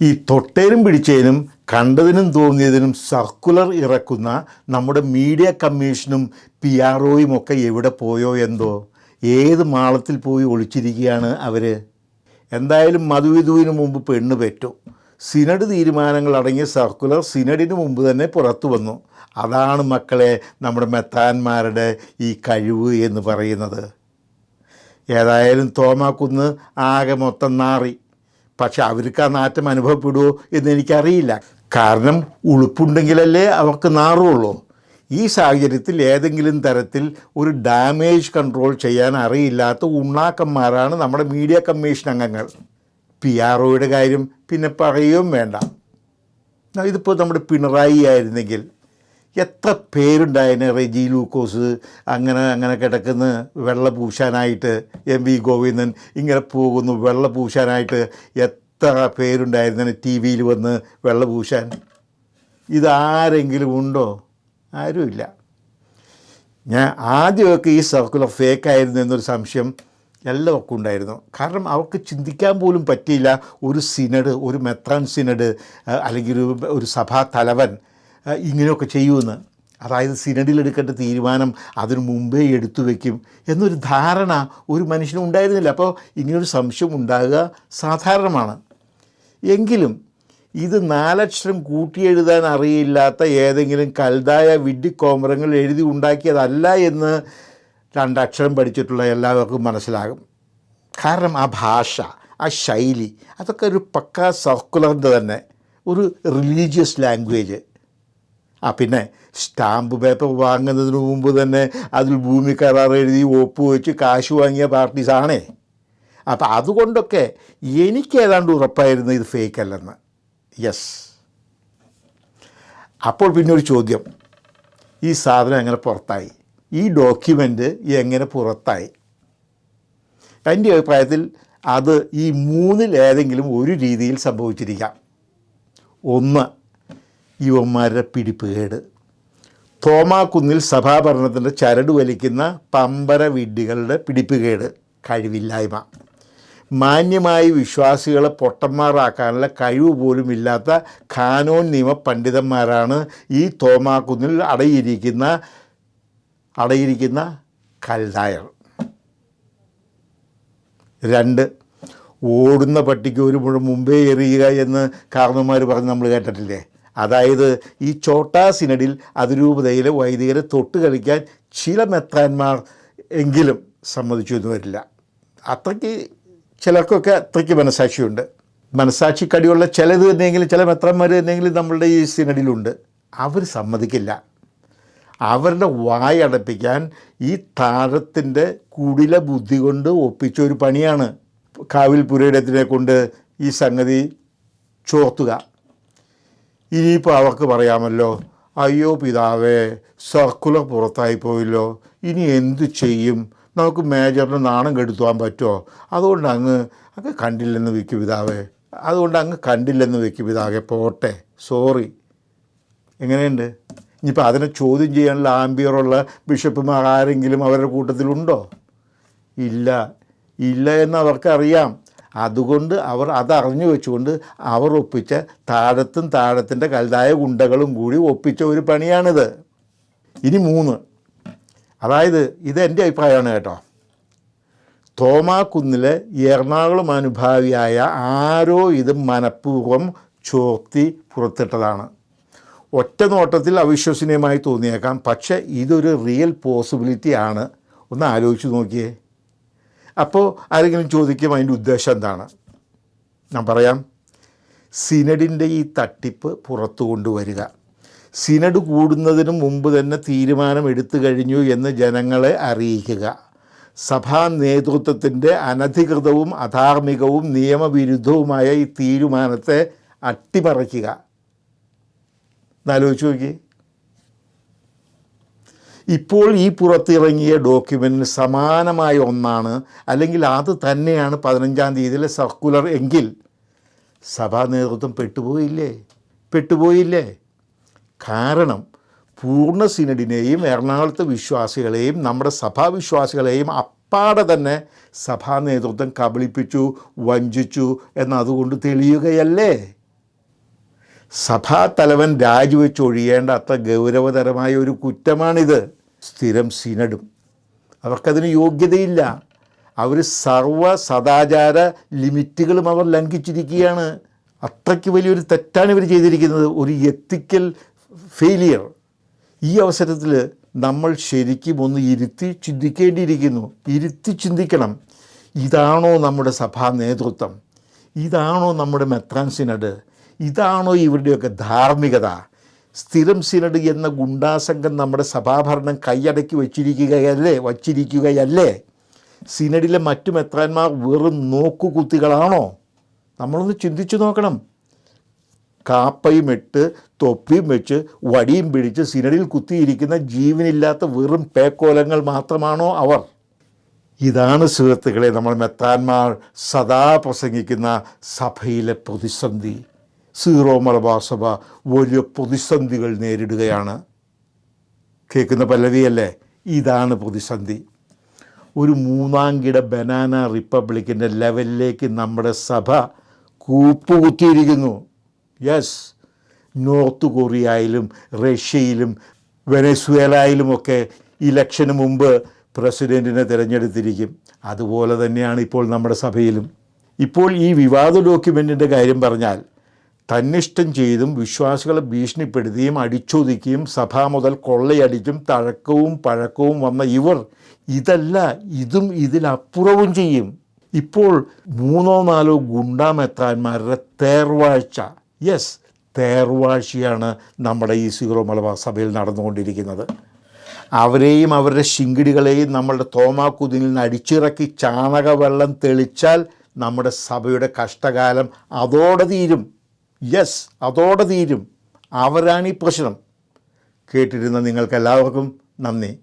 ഈ തൊട്ടേനും പിടിച്ചതിനും കണ്ടതിനും തോന്നിയതിനും സർക്കുലർ ഇറക്കുന്ന നമ്മുടെ മീഡിയ കമ്മീഷനും പി ആർ ഒയും ഒക്കെ എവിടെ പോയോ എന്തോ? ഏത് മാളത്തിൽ പോയി ഒളിച്ചിരിക്കുകയാണ് അവർ എന്തായാലും മധുവിധുവിന് മുമ്പ് പെണ്ണ് പെറ്റു. സിനഡ് തീരുമാനങ്ങൾ അടങ്ങിയ സർക്കുലർ സിനഡിന് മുമ്പ് തന്നെ പുറത്തു വന്നു. അതാണ് മക്കളെ നമ്മുടെ മെത്താന്മാരുടെ ഈ കഴിവ് എന്ന് പറയുന്നത്. ഏതായാലും തോമാക്കുന്ന് ആകെ മൊത്തം നാറി. പക്ഷെ അവർക്ക് ആ നാറ്റം അനുഭവപ്പെടുമോ എന്ന് എനിക്കറിയില്ല. കാരണം ഉളുപ്പുണ്ടെങ്കിലല്ലേ അവർക്ക് നാറുള്ളൂ. ഈ സാഹചര്യത്തിൽ ഏതെങ്കിലും തരത്തിൽ ഒരു ഡാമേജ് കൺട്രോൾ ചെയ്യാൻ അറിയില്ലാത്ത ഉണ്ണാക്കന്മാരാണ് നമ്മുടെ മീഡിയ കമ്മീഷൻ അംഗങ്ങൾ. പി ആർ ഒയുടെ കാര്യം പിന്നെ പറയുകയും വേണ്ട. ഇതിപ്പോൾ നമ്മുടെ പിണറായി ആയിരുന്നെങ്കിൽ എത്ര പേരുണ്ടായിരുന്നു റെജി ലൂക്കോസ്? അങ്ങനെ അങ്ങനെ കിടക്കുന്ന വെള്ള പൂശാനായിട്ട് എം വി ഗോവിന്ദൻ ഇങ്ങനെ പോകുന്നു വെള്ള പൂശാനായിട്ട് എത്ര പേരുണ്ടായിരുന്നു ടി വിയിൽ വന്ന് വെള്ള പൂശാൻ? ഇതാരെങ്കിലും ഉണ്ടോ? ആരുമില്ല. ഞാൻ ആദ്യമൊക്കെ ഈ സർക്കുലർ ഫേക്കായിരുന്നു എന്നൊരു സംശയം എല്ലാവർക്കും ഉണ്ടായിരുന്നു. കാരണം അവർക്ക് ചിന്തിക്കാൻ പോലും പറ്റിയില്ല. ഒരു സിനഡ് ഒരു മെത്രാൻ സിനഡ് അല്ലെങ്കിൽ ഒരു സഭാ തലവൻ ഇങ്ങനെയൊക്കെ ചെയ്യുമെന്ന്. അതായത് സിനഡിൽ എടുക്കേണ്ട തീരുമാനം അതിനു മുമ്പേ എടുത്തു വയ്ക്കും എന്നൊരു ധാരണ ഒരു മനുഷ്യനും ഉണ്ടായിരുന്നില്ല. അപ്പോൾ ഇങ്ങനൊരു സംശയം ഉണ്ടാകുക സാധാരണമാണ്. എങ്കിലും ഇത് നാലക്ഷരം കൂട്ടിയെഴുതാൻ അറിയില്ലാത്ത ഏതെങ്കിലും കൽതായ വിഡ്ഢിക്കോമരങ്ങൾ എഴുതി ഉണ്ടാക്കിയതല്ല എന്ന് രണ്ടക്ഷരം പഠിച്ചിട്ടുള്ള എല്ലാവർക്കും മനസ്സിലാകും. കാരണം ആ ഭാഷ ആ ശൈലി അതൊക്കെ ഒരു പക്ക സർക്കുലറിന്റെ തന്നെ ഒരു റിലീജിയസ് ലാംഗ്വേജ്. ആ പിന്നെ സ്റ്റാമ്പ് പേപ്പർ വാങ്ങുന്നതിന് മുമ്പ് തന്നെ അതിൽ ഭൂമി കരാർ എഴുതി ഒപ്പ് വെച്ച് കാശ് വാങ്ങിയ പാർട്ടീസാണേ. അപ്പം അതുകൊണ്ടൊക്കെ എനിക്ക് ഏതാണ്ട് ഉറപ്പായിരുന്നു ഇത് ഫേക്ക് അല്ലെന്ന്. യെസ് അപ്പോൾ പിന്നെ ഒരു ചോദ്യം. ഈ സാധനം എങ്ങനെ പുറത്തായി? ഈ ഡോക്യുമെന്റ് എങ്ങനെ പുറത്തായി? എന്റെ അഭിപ്രായത്തിൽ അത് ഈ മൂന്നിൽ ഏതെങ്കിലും ഒരു രീതിയിൽ സംഭവിച്ചിരിക്കാം. ഒന്ന് യുവന്മാരുടെ പിടിപ്പുകേട് തോമാക്കുന്നിൽ സഭാഭരണത്തിന്റെ ചരട് വലിക്കുന്ന പമ്പര വിഡ്ഢികളുടെ പിടിപ്പുകേട് കഴിവില്ലായ്മ. മാന്യമായി വിശ്വാസികളെ പൊട്ടന്മാരാക്കാനുള്ള കഴിവ് പോലും ഇല്ലാത്ത ഖാനോൻ നിയമ പണ്ഡിതന്മാരാണ് ഈ തോമാക്കുന്നിൽ അടയിരിക്കുന്ന അടയിരിക്കുന്ന കൽദായർ രണ്ട് ഓടുന്ന പട്ടിക്ക് ഒരു മുഴുവൻ മുമ്പേ എറിയുക എന്ന് കാരണന്മാർ പറഞ്ഞ് നമ്മൾ കേട്ടിട്ടില്ലേ? അതായത് ഈ ചോട്ടാ സിനഡിൽ അതിരൂപതയിലെ വൈദികരെ തൊട്ട് കളിക്കാൻ ചില മെത്താന്മാർ എങ്കിലും സമ്മതിച്ചു എന്ന് വരില്ല. അത്രയ്ക്ക് ചിലർക്കൊക്കെ അത്രയ്ക്ക് മനസാക്ഷിയുണ്ട്. മനസാക്ഷിക്കടിയുള്ള ചിലത് തന്നെയെങ്കിലും ചില മെത്രന്മാർ തന്നെയെങ്കിലും നമ്മളുടെ ഈ സിനഡിലുണ്ട്. അവർ സമ്മതിക്കില്ല. അവരുടെ വായടപ്പിക്കാൻ ഈ താരത്തിന്റെ കുടില ബുദ്ധി കൊണ്ട് ഒപ്പിച്ച ഒരു പണിയാണ് കാവിൽ പുരയിടത്തിനെ കൊണ്ട് ഈ സംഗതി ചോർത്തുക. ഇനിയിപ്പോൾ അവർക്ക് പറയാമല്ലോ അയ്യോ പിതാവേ സർക്കുലർ പുറത്തായി പോയല്ലോ ഇനി എന്ത് ചെയ്യും? നമുക്ക് മേജറിന് നാണം കെടുത്തുവാൻ പറ്റുമോ അതുകൊണ്ട് അങ്ങ് അങ്ങ് കണ്ടില്ലെന്ന് വെക്കും പിതാവേ. അതുകൊണ്ട് അങ്ങ് കണ്ടില്ലെന്ന് വെക്കും പിതാവേ. പോട്ടെ. സോറി. എങ്ങനെയുണ്ട്? ഇനിയിപ്പോൾ അതിനെ ചോദ്യം ചെയ്യാനുള്ള ആംബിയറുള്ള ബിഷപ്പുമാർ ആരെങ്കിലും അവരുടെ കൂട്ടത്തിലുണ്ടോ? ഇല്ല. ഇല്ല എന്ന് അവർക്കറിയാം. അതുകൊണ്ട് അവർ അതറിഞ്ഞു വെച്ചുകൊണ്ട് അവർ ഒപ്പിച്ച താഴത്തും താഴത്തിന്റെ കൽതായ ഗുണ്ടകളും കൂടി ഒപ്പിച്ച ഒരു പണിയാണിത്. ഇനി മൂന്ന്. അതായത് ഇത് എന്റെ അഭിപ്രായമാണ് കേട്ടോ. തോമാക്കുന്നിലെ എറണാകുളം അനുഭാവിയായ ആരോ ഇത് മനഃപൂർവം ചോർത്തി പുറത്തിട്ടതാണ്. ഒറ്റ നോട്ടത്തിൽ അവിശ്വസനീയമായി തോന്നിയേക്കാം. പക്ഷേ ഇതൊരു റിയൽ പോസിബിലിറ്റി ആണ്. ഒന്ന് ആലോചിച്ച് നോക്കിയേ. അപ്പോൾ ആരെങ്കിലും ചോദിക്കും അതിന്റെ ഉദ്ദേശം എന്താണ്? ഞാൻ പറയാം. സിനഡിന്റെ ഈ തട്ടിപ്പ് പുറത്തു കൊണ്ടുവരിക. സിനഡ് കൂടുന്നതിന് മുമ്പ് തന്നെ തീരുമാനം എടുത്തു കഴിഞ്ഞു എന്ന് ജനങ്ങളെ അറിയിക്കുക. സഭാ നേതൃത്വത്തിന്റെ അനധികൃതവും അധാർമികവും നിയമവിരുദ്ധവുമായ ഈ തീരുമാനത്തെ അട്ടിമറിക്കുക. എന്നാലോചിച്ച് നോക്കി ഇപ്പോൾ ഈ പുറത്തിറങ്ങിയ ഡോക്യുമെന്റിന് സമാനമായ ഒന്നാണ്. അല്ലെങ്കിൽ അത് തന്നെയാണ് പതിനഞ്ചാം തീയതിയിലെ സർക്കുലർ എങ്കിൽ. സഭാ നേതൃത്വം പെട്ടുപോയില്ലേ? പെട്ടുപോയില്ലേ? കാരണം പൂർണ സിനഡിനെയും എറണാകുളത്തെ വിശ്വാസികളെയും നമ്മുടെ സഭാവിശ്വാസികളെയും അപ്പാടെ തന്നെ സഭാ നേതൃത്വം കബളിപ്പിച്ചു വഞ്ചിച്ചു എന്നതുകൊണ്ട് തെളിയുകയല്ലേ? സഭാ തലവൻ രാജിവെച്ചൊഴിയേണ്ട അത്ര ഗൗരവതരമായ ഒരു കുറ്റമാണിത്. സ്ഥിരം സിനഡും അവർക്കതിന് യോഗ്യതയില്ല. അവർ സർവ സദാചാര ലിമിറ്റുകളും അവർ ലംഘിച്ചിരിക്കുകയാണ്. അത്രയ്ക്ക് വലിയൊരു തെറ്റാണ് ഇവർ ചെയ്തിരിക്കുന്നത്. ഒരു എത്തിക്കൽ ഫെയിലിയർ ഈ അവസരത്തിൽ നമ്മൾ ശരിക്കും ഒന്ന് ഇരുത്തി ചിന്തിക്കേണ്ടിയിരിക്കുന്നു. ഇരുത്തി ചിന്തിക്കണം. ഇതാണോ നമ്മുടെ സഭാ നേതൃത്വം? ഇതാണോ നമ്മുടെ മെത്രാൻ സിനഡ്? ഇതാണോ ഇവരുടെയൊക്കെ ധാർമ്മികത? സ്ഥിരം സിനഡ് എന്ന ഗുണ്ടാസംഘം നമ്മുടെ സഭാഭരണം കൈയടക്കി വച്ചിരിക്കുകയല്ലേ? വച്ചിരിക്കുകയല്ലേ? സിനഡിലെ മറ്റു മെത്രാന്മാർ വെറും നോക്കുകുത്തികളാണോ? നമ്മളൊന്ന് ചിന്തിച്ചു നോക്കണം. കാപ്പയും ഇട്ട് തൊപ്പിയും വെച്ച് വടിയും പിടിച്ച് സിനഡിൽ കുത്തിയിരിക്കുന്ന ജീവനില്ലാത്ത വെറും പേക്കോലങ്ങൾ മാത്രമാണോ അവർ? ഇതാണ് സുഹൃത്തുക്കളെ നമ്മൾ മെത്താന്മാർ സദാ പ്രസംഗിക്കുന്ന സഭയിലെ പ്രതിസന്ധി. സീറോ മലബാർ സഭ വലിയ പ്രതിസന്ധികൾ നേരിടുകയാണ്. കേൾക്കുന്ന പല്ലവിയല്ലേ? ഇതാണ് പ്രതിസന്ധി. ഒരു മൂന്നാംകിട ബനാന റിപ്പബ്ലിക്കിന്റെ ലെവലിലേക്ക് നമ്മുടെ സഭ കൂപ്പുകുത്തിയിരിക്കുന്നു. യെസ് നോർത്ത് കൊറിയയിലും റഷ്യയിലും വെനസ്വേലയിലുമൊക്കെ ഇലക്ഷന് മുമ്പ് പ്രസിഡന്റിനെ തിരഞ്ഞെടുത്തിരിക്കും. അതുപോലെ തന്നെയാണ് ഇപ്പോൾ നമ്മുടെ സഭയിലും. ഇപ്പോൾ ഈ വിവാദ ഡോക്യുമെന്റിന്റെ കാര്യം പറഞ്ഞാൽ തന്നിഷ്ടം ചെയ്തും വിശ്വാസികളെ ഭീഷണിപ്പെടുത്തിയും അടിച്ചൊതുക്കിയും സഭ മുതൽ കൊള്ളയടിച്ചും തഴക്കവും പഴക്കവും വന്ന ഇവർ ഇതല്ല ഇതും ഇതിലപ്പുറവും ചെയ്യും. ഇപ്പോൾ മൂന്നോ നാലോ ഗുണ്ടാമെത്താന്മാരുടെ തേർവാഴ്ച. യെസ് തേർവാഴ്ചയാണ് നമ്മുടെ ഈ സീറോ മലബാർ സഭയിൽ നടന്നുകൊണ്ടിരിക്കുന്നത്. അവരെയും അവരുടെ ശിങ്കിടികളെയും നമ്മളുടെ തോമാക്കുതിനിൽ നിന്ന് അടിച്ചിറക്കി ചാണകവെള്ളം തെളിച്ചാൽ നമ്മുടെ സഭയുടെ കഷ്ടകാലം അതോടെ തീരും. യെസ് അതോടെ തീരും. അവരാണ് ഈ പ്രശ്നം. കേട്ടിരുന്ന നിങ്ങൾക്കെല്ലാവർക്കും നന്ദി.